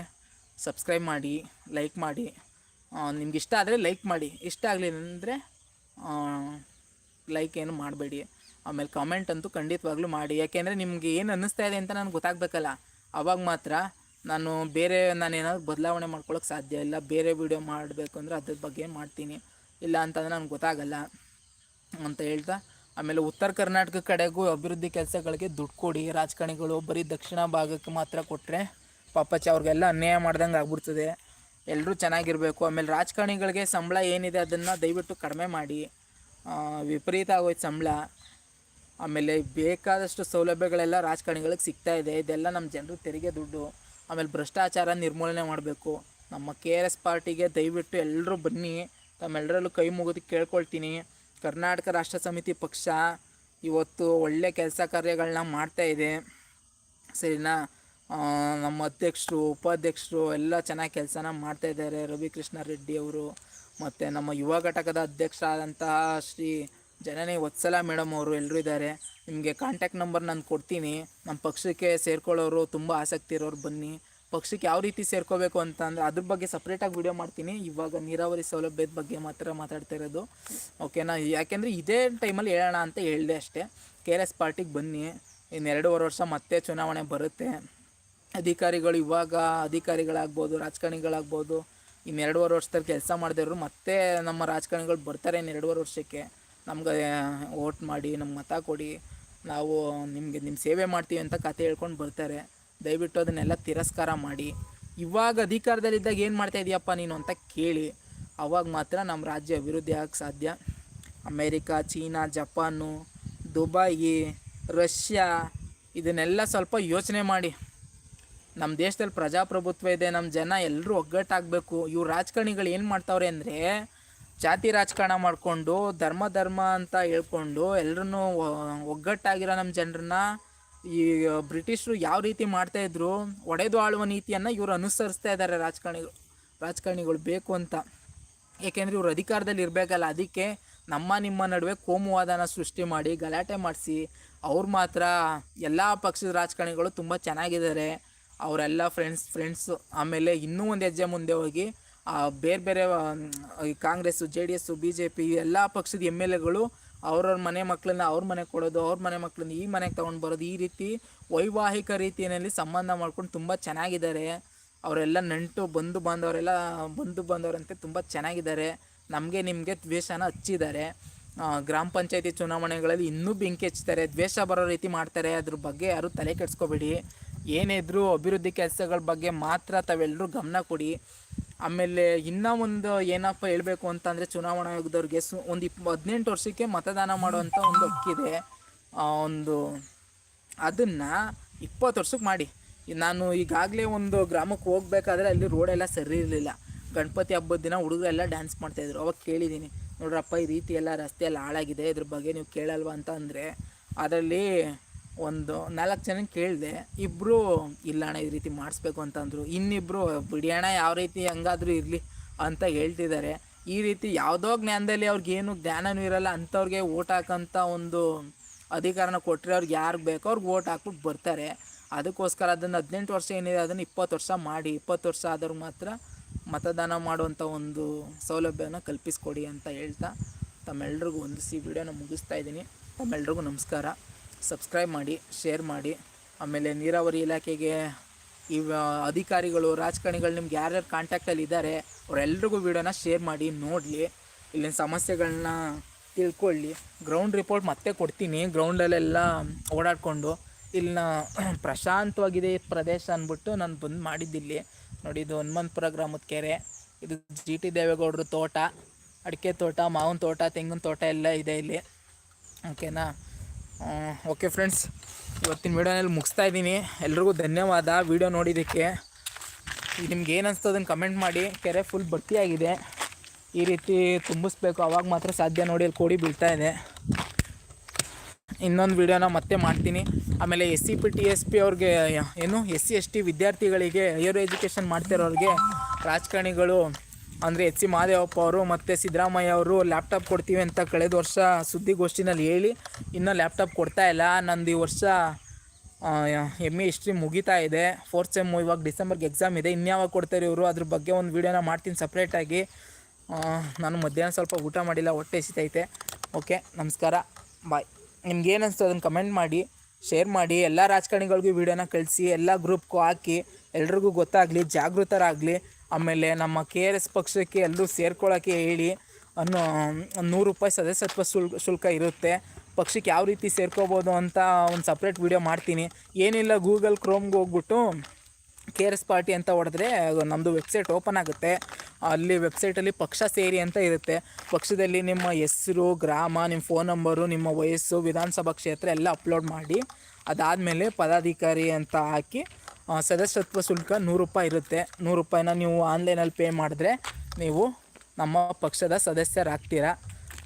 ಸಬ್ಸ್ಕ್ರೈಬ್ ಮಾಡಿ ಲೈಕ್ ಮಾಡಿ. ನಿಮ್ಗೆ ಇಷ್ಟ ಆದರೆ ಲೈಕ್ ಮಾಡಿ. ಇಷ್ಟ ಆಗಲಿಲ್ಲ ಅಂದರೆ ಲೈಕ್ ಏನು ಮಾಡಬೇಡಿ. ಆಮೇಲೆ ಕಾಮೆಂಟ್ ಅಂತೂ ಖಂಡಿತವಾಗ್ಲೂ ಮಾಡಿ. ಯಾಕೆಂದರೆ ನಿಮಗೆ ಏನು ಅನ್ನಿಸ್ತಾ ಇದೆ ಅಂತ ನನಗೆ ಗೊತ್ತಾಗಬೇಕಲ್ಲ. ಅವಾಗ ಮಾತ್ರ ನಾನು ಬೇರೆ, ನಾನು ಏನಾದ್ರು ಬದಲಾವಣೆ ಮಾಡ್ಕೊಳ್ಳೋಕೆ ಸಾಧ್ಯ ಇಲ್ಲ. ಬೇರೆ ವೀಡಿಯೋ ಮಾಡಬೇಕು ಅಂದರೆ ಅದ್ರ ಬಗ್ಗೆ ಮಾಡ್ತೀನಿ. ಇಲ್ಲ ಅಂತಂದರೆ ನನಗೆ ಗೊತ್ತಾಗಲ್ಲ ಅಂತ ಹೇಳ್ತಾ ಆಮೇಲೆ ಉತ್ತರ ಕರ್ನಾಟಕ ಕಡೆಗೂ ಅಭಿವೃದ್ಧಿ ಕೆಲಸಗಳಿಗೆ ದುಡ್ಡು ಕೊಡಿ. ರಾಜಕಾರಣಿಗಳು ಬರೀ ದಕ್ಷಿಣ ಭಾಗಕ್ಕೆ ಮಾತ್ರ ಕೊಟ್ಟರೆ ಪಾಪಚ್ಚ ಅವ್ರಿಗೆಲ್ಲ ಅನ್ಯಾಯ ಮಾಡ್ದಂಗೆ ಆಗ್ಬಿಡ್ತದೆ. ಎಲ್ಲರೂ ಚೆನ್ನಾಗಿರಬೇಕು. ಆಮೇಲೆ ರಾಜಕಾರಣಿಗಳಿಗೆ ಸಂಬಳ ಏನಿದೆ ಅದನ್ನು ದಯವಿಟ್ಟು ಕಡಿಮೆ ಮಾಡಿ. ವಿಪರೀತ ಆಗೋಯ್ತು ಸಂಬಳ. ಆಮೇಲೆ ಬೇಕಾದಷ್ಟು ಸೌಲಭ್ಯಗಳೆಲ್ಲ ರಾಜಕಾರಣಿಗಳಿಗೆ ಸಿಗ್ತಾ ಇದೆ. ಇದೆಲ್ಲ ನಮ್ಮ ಜನರು ತೆರಿಗೆ ದುಡ್ಡು. ಆಮೇಲೆ ಭ್ರಷ್ಟಾಚಾರ ನಿರ್ಮೂಲನೆ ಮಾಡಬೇಕು. ನಮ್ಮ ಕೆ ಆರ್ ಎಸ್ ಪಾರ್ಟಿಗೆ ದಯವಿಟ್ಟು ಎಲ್ಲರೂ ಬನ್ನಿ. ತಮ್ಮೆಲ್ಲರಲ್ಲೂ ಕೈ ಮುಗಿದು ಕೇಳ್ಕೊಳ್ತೀನಿ. ಕರ್ನಾಟಕ ರಾಷ್ಟ್ರ ಸಮಿತಿ ಪಕ್ಷ ಇವತ್ತು ಒಳ್ಳೆ ಕೆಲಸ ಕಾರ್ಯಗಳನ್ನ ಮಾಡ್ತಾ ಇದೆ. ಸರಿನಾ? ನಮ್ಮ ಅಧ್ಯಕ್ಷರು, ಉಪಾಧ್ಯಕ್ಷರು ಎಲ್ಲ ಚೆನ್ನಾಗಿ ಕೆಲಸನ ಮಾಡ್ತಾಯಿದ್ದಾರೆ ರವಿಕೃಷ್ಣ ರೆಡ್ಡಿ ಅವರು ಮತ್ತು ನಮ್ಮ ಯುವ ಘಟಕದ ಅಧ್ಯಕ್ಷ ಆದಂತಹ ಶ್ರೀ ಜನನಿ ವತ್ಸಲ ಮೇಡಮ್ ಅವರು ಎಲ್ಲರೂ ಇದ್ದಾರೆ. ನಿಮಗೆ ಕಾಂಟ್ಯಾಕ್ಟ್ ನಂಬರ್ ನಾನು ಕೊಡ್ತೀನಿ. ನಮ್ಮ ಪಕ್ಷಕ್ಕೆ ಸೇರ್ಕೊಳ್ಳೋರು ತುಂಬ ಆಸಕ್ತಿ ಇರೋರು ಬನ್ನಿ. ಪಕ್ಷಕ್ಕೆ ಯಾವ ರೀತಿ ಸೇರ್ಕೋಬೇಕು ಅಂತ ಅಂದರೆ ಅದ್ರ ಬಗ್ಗೆ ಸಪ್ರೇಟಾಗಿ ವಿಡಿಯೋ ಮಾಡ್ತೀನಿ. ಇವಾಗ ನೀರಾವರಿ ಸೌಲಭ್ಯದ ಬಗ್ಗೆ ಮಾತ್ರ ಮಾತಾಡ್ತಾ ಇರೋದು. ಓಕೆನಾ ಯಾಕೆಂದರೆ ಇದೇ ಟೈಮಲ್ಲಿ ಹೇಳೋಣ ಅಂತ ಹೇಳಿದೆ ಅಷ್ಟೇ. ಕೆ ಆರ್ ಎಸ್ ಪಾರ್ಟಿಗೆ ಬನ್ನಿ. ಇನ್ನು ಎರಡೂವರೆ ವರ್ಷ ಮತ್ತೆ ಚುನಾವಣೆ ಬರುತ್ತೆ. ಅಧಿಕಾರಿಗಳು ಇವಾಗ ಅಧಿಕಾರಿಗಳಾಗ್ಬೋದು, ರಾಜಕಾರಣಿಗಳಾಗ್ಬೋದು ಇನ್ನೆರಡುವರೆ ವರ್ಷದಲ್ಲಿ ಕೆಲಸ ಮಾಡಿದವರು ಮತ್ತೆ ನಮ್ಮ ರಾಜಕಾರಣಿಗಳು ಬರ್ತಾರೆ ಇನ್ನೆರಡುವರೆ ವರ್ಷಕ್ಕೆ. ನಮ್ಗೆ ಓಟ್ ಮಾಡಿ, ನಮ್ಗೆ ಮತ ಕೊಡಿ. ನಾವು ನಿಮಗೆ ನಿಮ್ಮ ಸೇವೆ ಮಾಡ್ತೀವಿ ಅಂತ ಕತೆ ಹೇಳ್ಕೊಂಡು ಬರ್ತಾರೆ. ದಯವಿಟ್ಟು ಅದನ್ನೆಲ್ಲ ತಿರಸ್ಕಾರ ಮಾಡಿ. ಇವಾಗ ಅಧಿಕಾರದಲ್ಲಿದ್ದಾಗ ಏನು ಮಾಡ್ತಾ ಇದೀಯಪ್ಪ ನೀನು ಅಂತ ಕೇಳಿ, ಅವಾಗ ಮಾತ್ರ ನಮ್ಮ ರಾಜ್ಯ ಅಭಿವೃದ್ಧಿ ಆಗಕ್ಕೆ ಸಾಧ್ಯ. America, China, Japan Dubai Russia, ಇದನ್ನೆಲ್ಲ ಸ್ವಲ್ಪ ಯೋಚನೆ ಮಾಡಿ. ನಮ್ಮ ದೇಶದಲ್ಲಿ ಪ್ರಜಾಪ್ರಭುತ್ವ ಇದೆ ನಮ್ಮ ಜನ ಎಲ್ಲರೂ ಒಗ್ಗಟ್ಟಾಗಬೇಕು. ಇವ್ರು ರಾಜಕಾರಣಿಗಳು ಏನು ಮಾಡ್ತಾವ್ರೆ ಅಂದರೆ, ಜಾತಿ ರಾಜಕಾರಣ ಮಾಡಿಕೊಂಡು, ಧರ್ಮ ಧರ್ಮ ಅಂತ ಹೇಳ್ಕೊಂಡು ಎಲ್ಲರನ್ನೂ ಒಗ್ಗಟ್ಟಾಗಿರೋ ನಮ್ಮ ಜನರನ್ನ ಈ ಬ್ರಿಟಿಷರು ಯಾವ ರೀತಿ ಮಾಡ್ತಾಯಿದ್ರು ಒಡೆದು ಆಳುವ ನೀತಿಯನ್ನು ಇವರು ಅನುಸರಿಸ್ತಾ ಇದ್ದಾರೆ ರಾಜಕಾರಣಿಗಳು ರಾಜಕಾರಣಿಗಳು ಬೇಕು ಅಂತ. ಏಕೆಂದರೆ ಇವರು ಅಧಿಕಾರದಲ್ಲಿ ಇರಬೇಕಲ್ಲ, ಅದಕ್ಕೆ ನಮ್ಮ ನಿಮ್ಮ ನಡುವೆ ಕೋಮುವಾದನ ಸೃಷ್ಟಿ ಮಾಡಿ, ಗಲಾಟೆ ಮಾಡಿಸಿ, ಅವ್ರು ಮಾತ್ರ ಎಲ್ಲ ಪಕ್ಷದ ರಾಜಕಾರಣಿಗಳು ತುಂಬ ಚೆನ್ನಾಗಿದ್ದಾರೆ. ಅವರೆಲ್ಲ ಫ್ರೆಂಡ್ಸ್ ಫ್ರೆಂಡ್ಸು ಆಮೇಲೆ ಇನ್ನೂ ಒಂದು ಹೆಜ್ಜೆ ಮುಂದೆ ಹೋಗಿ ಬೇರೆ ಬೇರೆ Congress, J D S, B J P ಎಲ್ಲ ಪಕ್ಷದ ಎಂ ಎಲ್ ಎಗಳು ಅವ್ರವ್ರ ಮನೆ ಮಕ್ಕಳನ್ನ ಅವ್ರ ಮನೆ ಕೊಡೋದು, ಅವ್ರ ಮನೆ ಮಕ್ಕಳನ್ನ ಈ ಮನೆಗೆ ತೊಗೊಂಡು ಬರೋದು, ಈ ರೀತಿ ವೈವಾಹಿಕ ರೀತಿಯಲ್ಲಿ ಸಂಬಂಧ ಮಾಡ್ಕೊಂಡು ತುಂಬ ಚೆನ್ನಾಗಿದ್ದಾರೆ. ಅವರೆಲ್ಲ ನಂಟು, ಬಂಧು ಬಾಂಧವರೆಲ್ಲ ಬಂಧು ಬಾಂಧವರಂತೆ ತುಂಬ ಚೆನ್ನಾಗಿದ್ದಾರೆ. ನಮಗೆ ನಿಮಗೆ ದ್ವೇಷನ ಹಚ್ಚಿದ್ದಾರೆ. ಗ್ರಾಮ ಪಂಚಾಯತಿ ಚುನಾವಣೆಗಳಲ್ಲಿ ಇನ್ನೂ ಬೆಂಕಿ ಹಚ್ತಾರೆ, ದ್ವೇಷ ಬರೋ ರೀತಿ ಮಾಡ್ತಾರೆ. ಅದ್ರ ಬಗ್ಗೆ ಯಾರೂ ತಲೆ ಕೆಡಿಸ್ಕೋಬೇಡಿ. ಏನೇ ಇದ್ದರೂ ಅಭಿವೃದ್ಧಿ ಕೆಲಸಗಳ ಬಗ್ಗೆ ಮಾತ್ರ ತಾವೆಲ್ಲರೂ ಗಮನ ಕೊಡಿ. ಆಮೇಲೆ ಇನ್ನೂ ಒಂದು ಏನಪ್ಪ ಹೇಳಬೇಕು ಅಂತಂದರೆ ಚುನಾವಣಾ ಆಯೋಗದವ್ರಿಗೆ ಸು ಒಂದು ಇಪ್ ಹದಿನೆಂಟು ವರ್ಷಕ್ಕೆ ಮತದಾನ ಮಾಡುವಂಥ ಒಂದು ಹಕ್ಕಿದೆ. ಒಂದು ಅದನ್ನು ಇಪ್ಪತ್ತು ವರ್ಷಕ್ಕೆ ಮಾಡಿ. ನಾನು ಈಗಾಗಲೇ ಒಂದು ಗ್ರಾಮಕ್ಕೆ ಹೋಗ್ಬೇಕಾದ್ರೆ ಅಲ್ಲಿ ರೋಡೆಲ್ಲ ಸರಿ ಇರಲಿಲ್ಲ. ಗಣಪತಿ ಹಬ್ಬದ ದಿನ ಹುಡುಗರೆಲ್ಲ ಡ್ಯಾನ್ಸ್ ಮಾಡ್ತಾಯಿದ್ರು ಅವಾಗ ಕೇಳಿದ್ದೀನಿ ನೋಡ್ರಪ್ಪ ಈ ರೀತಿ ಎಲ್ಲ ರಸ್ತೆ ಎಲ್ಲ ಹಾಳಾಗಿದೆ, ಇದ್ರ ಬಗ್ಗೆ ನೀವು ಕೇಳಲ್ವಾ ಅಂತ ಅಂದರೆ ಅದರಲ್ಲಿ ಒಂದು ನಾಲ್ಕು ಜನ ಕೇಳಿದೆ ಇಬ್ಬರು ಇಲ್ಲ ಅಣ್ಣ, ಈ ರೀತಿ ಮಾಡಿಸ್ಬೇಕು ಅಂತಂದರು ಇನ್ನಿಬ್ಬರು ಬಿಡಿ ಯಾವ ರೀತಿ ಹೆಂಗಾದರೂ ಇರಲಿ ಅಂತ ಹೇಳ್ತಿದ್ದಾರೆ ಈ ರೀತಿ ಯಾವುದೋ ಜ್ಞಾನದಲ್ಲಿ ಅವ್ರಿಗೇನು ಜ್ಞಾನನೂ ಇರಲ್ಲ. ಅಂಥವ್ರಿಗೆ ಓಟ್ ಹಾಕೋಂಥ ಒಂದು ಅಧಿಕಾರನ ಕೊಟ್ಟರೆ ಅವ್ರಿಗೆ ಯಾರಿಗೆ ಬೇಕೋ ಅವ್ರಿಗೆ ಓಟ್ ಹಾಕ್ಬಿಟ್ಟು ಬರ್ತಾರೆ. ಅದಕ್ಕೋಸ್ಕರ ಅದನ್ನು ಹದಿನೆಂಟು ವರ್ಷ ಏನಿದೆ, ಅದನ್ನು ಇಪ್ಪತ್ತು ವರ್ಷ ಮಾಡಿ, ಇಪ್ಪತ್ತು ವರ್ಷ ಆದವ್ರಿಗೆ ಮಾತ್ರ ಮತದಾನ ಮಾಡುವಂಥ ಒಂದು ಸೌಲಭ್ಯನ ಕಲ್ಪಿಸ್ಕೊಡಿ ಅಂತ ಹೇಳ್ತಾ ತಮ್ಮೆಲ್ರಿಗೂ ಸಿ ವಿಡಿಯೋನ ಮುಗಿಸ್ತಾ ಇದ್ದೀನಿ. ತಮ್ಮೆಲ್ರಿಗೂ ನಮಸ್ಕಾರ. ಸಬ್ಸ್ಕ್ರೈಬ್ ಮಾಡಿ, ಶೇರ್ ಮಾಡಿ. ಆಮೇಲೆ ನೀರಾವರಿ ಇಲಾಖೆಗೆ ಇವ ಅಧಿಕಾರಿಗಳು, ರಾಜಕಾರಣಿಗಳು ನಿಮ್ಗೆ ಯಾರ್ಯಾರು ಕಾಂಟ್ಯಾಕ್ಟಲ್ಲಿ ಇದ್ದಾರೆ ಅವರೆಲ್ರಿಗೂ ವಿಡಿಯೋನ ಶೇರ್ ಮಾಡಿ, ನೋಡಲಿ. ಇಲ್ಲಿನ ಸಮಸ್ಯೆಗಳನ್ನ ತಿಳ್ಕೊಳ್ಳಿ. ಗ್ರೌಂಡ್ ರಿಪೋರ್ಟ್ ಮತ್ತೆ ಕೊಡ್ತೀನಿ. ಗ್ರೌಂಡಲ್ಲೆಲ್ಲ ಓಡಾಡಿಕೊಂಡು, ಇಲ್ಲಿನ ಪ್ರಶಾಂತವಾಗಿದೆ ಈ ಪ್ರದೇಶ ಅಂದ್ಬಿಟ್ಟು ನಾನು ಬಂದು ಮಾಡಿದ್ದಿಲ್ಲಿ. ನೋಡಿ, ಇದು ಹನುಮಂತಪುರ ಗ್ರಾಮದ ಕೆರೆ. ಇದು ಜಿ ಟಿ ದೇವೇಗೌಡರು ತೋಟ. ಅಡಿಕೆ ತೋಟ, ಮಾವಿನ ತೋಟ, ತೆಂಗಿನ ತೋಟ ಎಲ್ಲ ಇದೆ ಇಲ್ಲಿ. ಓಕೆನಾ? ಓಕೆ ಫ್ರೆಂಡ್ಸ್ ಇವತ್ತಿನ ವೀಡಿಯೋನಲ್ಲಿ ಮುಗಿಸ್ತಾ ಇದ್ದೀನಿ. ಎಲ್ರಿಗೂ ಧನ್ಯವಾದ ವೀಡಿಯೋ ನೋಡಿದ್ದಕ್ಕೆ. ನಿಮ್ಗೆ ಏನು ಅದನ್ನು ಕಮೆಂಟ್ ಮಾಡಿ. ಕೆರೆ ಫುಲ್ ಭರ್ತಿಯಾಗಿದೆ ಈ ರೀತಿ ತುಂಬಿಸ್ಬೇಕು. ಅವಾಗ ಮಾತ್ರ ಸಾಧ್ಯ ನೋಡಿ ಅಲ್ಲಿ ಕೋಡಿ ಬೀಳ್ತಾ ಇದೆ. ಇನ್ನೊಂದು ವಿಡಿಯೋನ ಮತ್ತೆ ಮಾಡ್ತೀನಿ. ಆಮೇಲೆ S C P T S P ಅವ್ರಿಗೆ, ಏನು ಎಸ್ ಸಿ ಎಸ್ ಟಿ ವಿದ್ಯಾರ್ಥಿಗಳಿಗೆ ಹೈಯರ್ ಎಜುಕೇಷನ್ ಮಾಡ್ತಿರೋರಿಗೆ, ರಾಜಕಾರಣಿಗಳು ಅಂದರೆ ಎಚ್ ಸಿ ಮಹದೇವಪ್ಪ ಅವರು ಮತ್ತು ಸಿದ್ದರಾಮಯ್ಯ ಅವರು ಲ್ಯಾಪ್ಟಾಪ್ ಕೊಡ್ತೀವಿ ಅಂತ ಕಳೆದ ವರ್ಷ ಸುದ್ದಿಗೋಷ್ಠಿನಲ್ಲಿ ಹೇಳಿ, ಇನ್ನೂ ಲ್ಯಾಪ್ಟಾಪ್ ಕೊಡ್ತಾ ಇಲ್ಲ. ನಂದು ಈ ವರ್ಷ ಎಂ ಎ ಹಿಸ್ಟ್ರಿ ಮುಗಿತಾ ಇದೆ. ಫೋರ್ತ್ ಸೆಮ್ ಇವಾಗ ಡಿಸೆಂಬರ್ಗೆ ಎಕ್ಸಾಮ್ ಇದೆ. ಇನ್ಯಾವಾಗ ಕೊಡ್ತಾರೆ ಇವರು? ಅದ್ರ ಬಗ್ಗೆ ಒಂದು ವೀಡಿಯೋನ ಮಾಡ್ತೀನಿ ಸಪ್ರೇಟಾಗಿ ನಾನು ಮಧ್ಯಾಹ್ನ ಸ್ವಲ್ಪ ಊಟ ಮಾಡಿಲ್ಲ, ಹೊಟ್ಟೆ ಎಸಿತೈತೆ ಓಕೆ ನಮಸ್ಕಾರ. ಬಾಯ್ ನಿಮ್ಗೆ ಏನು ಅನಿಸ್ತು ಅದನ್ನು ಕಮೆಂಟ್ ಮಾಡಿ ಶೇರ್ ಮಾಡಿ, ಎಲ್ಲ ರಾಜಕಾರಣಿಗಳಿಗೂ ವೀಡಿಯೋನ ಕಳಿಸಿ, ಎಲ್ಲ ಗ್ರೂಪ್ಗೂ ಹಾಕಿ, ಎಲ್ರಿಗೂ ಗೊತ್ತಾಗಲಿ, ಜಾಗೃತರಾಗಲಿ. ಆಮೇಲೆ ನಮ್ಮ ಕೆ ಆರ್ ಎಸ್ ಪಕ್ಷಕ್ಕೆ ಎಲ್ಲರೂ ಸೇರ್ಕೊಳ್ಳೋಕ್ಕೆ ಹೇಳಿ ಅನ್ನೋ ನೂರು ರೂಪಾಯಿ ಸದಸ್ಯತ್ವ ಶುಲ್ಕ ಶುಲ್ಕ ಇರುತ್ತೆ. ಪಕ್ಷಕ್ಕೆ ಯಾವ ರೀತಿ ಸೇರ್ಕೋಬೋದು ಅಂತ ಒಂದು ಸಪ್ರೇಟ್ ವೀಡಿಯೋ ಮಾಡ್ತೀನಿ. ಏನಿಲ್ಲ ಗೂಗಲ್ ಕ್ರೋಮ್ಗೆ ಹೋಗ್ಬಿಟ್ಟು ಕೆ ಆರ್ ಎಸ್ ಪಾರ್ಟಿ ಅಂತ ಹೊಡೆದ್ರೆ ನಮ್ಮದು ವೆಬ್ಸೈಟ್ ಓಪನ್ ಆಗುತ್ತೆ. ಅಲ್ಲಿ ವೆಬ್ಸೈಟಲ್ಲಿ ಪಕ್ಷ ಸೇರಿ ಅಂತ ಇರುತ್ತೆ. ಪಕ್ಷದಲ್ಲಿ ನಿಮ್ಮ ಹೆಸರು, ಗ್ರಾಮ, ನಿಮ್ಮ ಫೋನ್ ನಂಬರು ನಿಮ್ಮ ವಯಸ್ಸು, ವಿಧಾನಸಭಾ ಕ್ಷೇತ್ರ ಎಲ್ಲ ಅಪ್ಲೋಡ್ ಮಾಡಿ ಅದಾದಮೇಲೆ ಪದಾಧಿಕಾರಿ ಅಂತ ಹಾಕಿ ಸದಸ್ಯತ್ವ ಶುಲ್ಕ ನೂರು ರೂಪಾಯಿ ಇರುತ್ತೆ. ನೂರು ರೂಪಾಯಿನ ನೀವು ಆನ್ಲೈನಲ್ಲಿ ಪೇ ಮಾಡಿದ್ರೆ ನೀವು ನಮ್ಮ ಪಕ್ಷದ ಸದಸ್ಯರಾಗ್ತೀರಾ?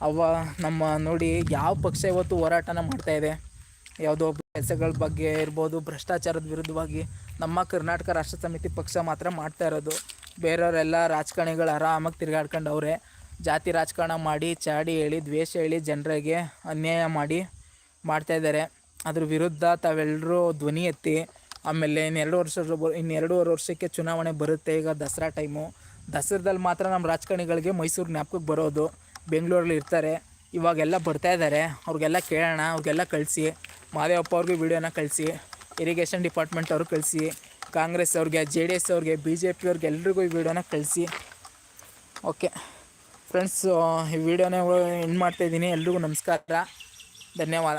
ಅವ, ನಮ್ಮ ನೋಡಿ ಯಾವ ಪಕ್ಷ ಇವತ್ತು ಹೋರಾಟನ ಇದೆ? ಯಾವುದೋ ಕೆಲಸಗಳ ಬಗ್ಗೆ ಇರ್ಬೋದು, ಭ್ರಷ್ಟಾಚಾರದ ವಿರುದ್ಧವಾಗಿ ನಮ್ಮ ಕರ್ನಾಟಕ ರಾಷ್ಟ್ರ ಸಮಿತಿ ಪಕ್ಷ ಮಾತ್ರ ಮಾಡ್ತಾ ಇರೋದು. ಬೇರೆಯವರೆಲ್ಲ ರಾಜಕಾರಣಿಗಳು ಆರಾಮಾಗಿ ತಿರುಗಾಡ್ಕೊಂಡವ್ರೆ. ಜಾತಿ ರಾಜಕಾರಣ ಮಾಡಿ, ಚಾಡಿ ಹೇಳಿ, ದ್ವೇಷ ಹೇಳಿ ಜನರಿಗೆ ಅನ್ಯಾಯ ಮಾಡಿ ಮಾಡ್ತಾಯಿದ್ದಾರೆ ಅದ್ರ ವಿರುದ್ಧ ತಾವೆಲ್ಲರೂ ಧ್ವನಿ ಎತ್ತಿ ಆಮೇಲೆ ಇನ್ನೆರಡು ವರ್ಷ ಇನ್ನೆರಡೂವರೆ ವರ್ಷಕ್ಕೆ ಚುನಾವಣೆ ಬರುತ್ತೆ. ಈಗ ದಸರಾ ಟೈಮು ದಸರಾದಲ್ಲಿ ಮಾತ್ರ ನಮ್ಮ ರಾಜಕಾರಣಿಗಳಿಗೆ ಮೈಸೂರು ಜ್ಞಾಪಕಕ್ಕೆ ಬರೋದು. ಬೆಂಗಳೂರಲ್ಲಿ ಇರ್ತಾರೆ. ಇವಾಗೆಲ್ಲ ಬರ್ತಾ ಇದ್ದಾರೆ ಅವ್ರಿಗೆಲ್ಲ ಕೇಳೋಣ, ಅವ್ರಿಗೆಲ್ಲ ಕಳಿಸಿ. ಮಾದೇವಪ್ಪ ಅವ್ರಿಗೂ ವೀಡಿಯೋನ ಕಳಿಸಿ. ಇರಿಗೇಷನ್ ಡಿಪಾರ್ಟ್ಮೆಂಟ್ ಅವ್ರಿಗೆ ಕಳಿಸಿ. ಕಾಂಗ್ರೆಸ್ ಅವ್ರಿಗೆ, ಜೆ ಡಿ ಎಸ್ ಅವ್ರಿಗೆ, ಬಿ ಜೆ ಪಿ ಅವ್ರಿಗೆ ಎಲ್ರಿಗೂ ಈ ವಿಡಿಯೋನ ಕಳಿಸಿ. ಓಕೆ. ಫ್ರೆಂಡ್ಸ್ ಈ ವಿಡಿಯೋನ ಎಂಡ್ ಮಾಡ್ತಾಯಿದ್ದೀನಿ ಎಲ್ರಿಗೂ ನಮಸ್ಕಾರ. ಧನ್ಯವಾದ.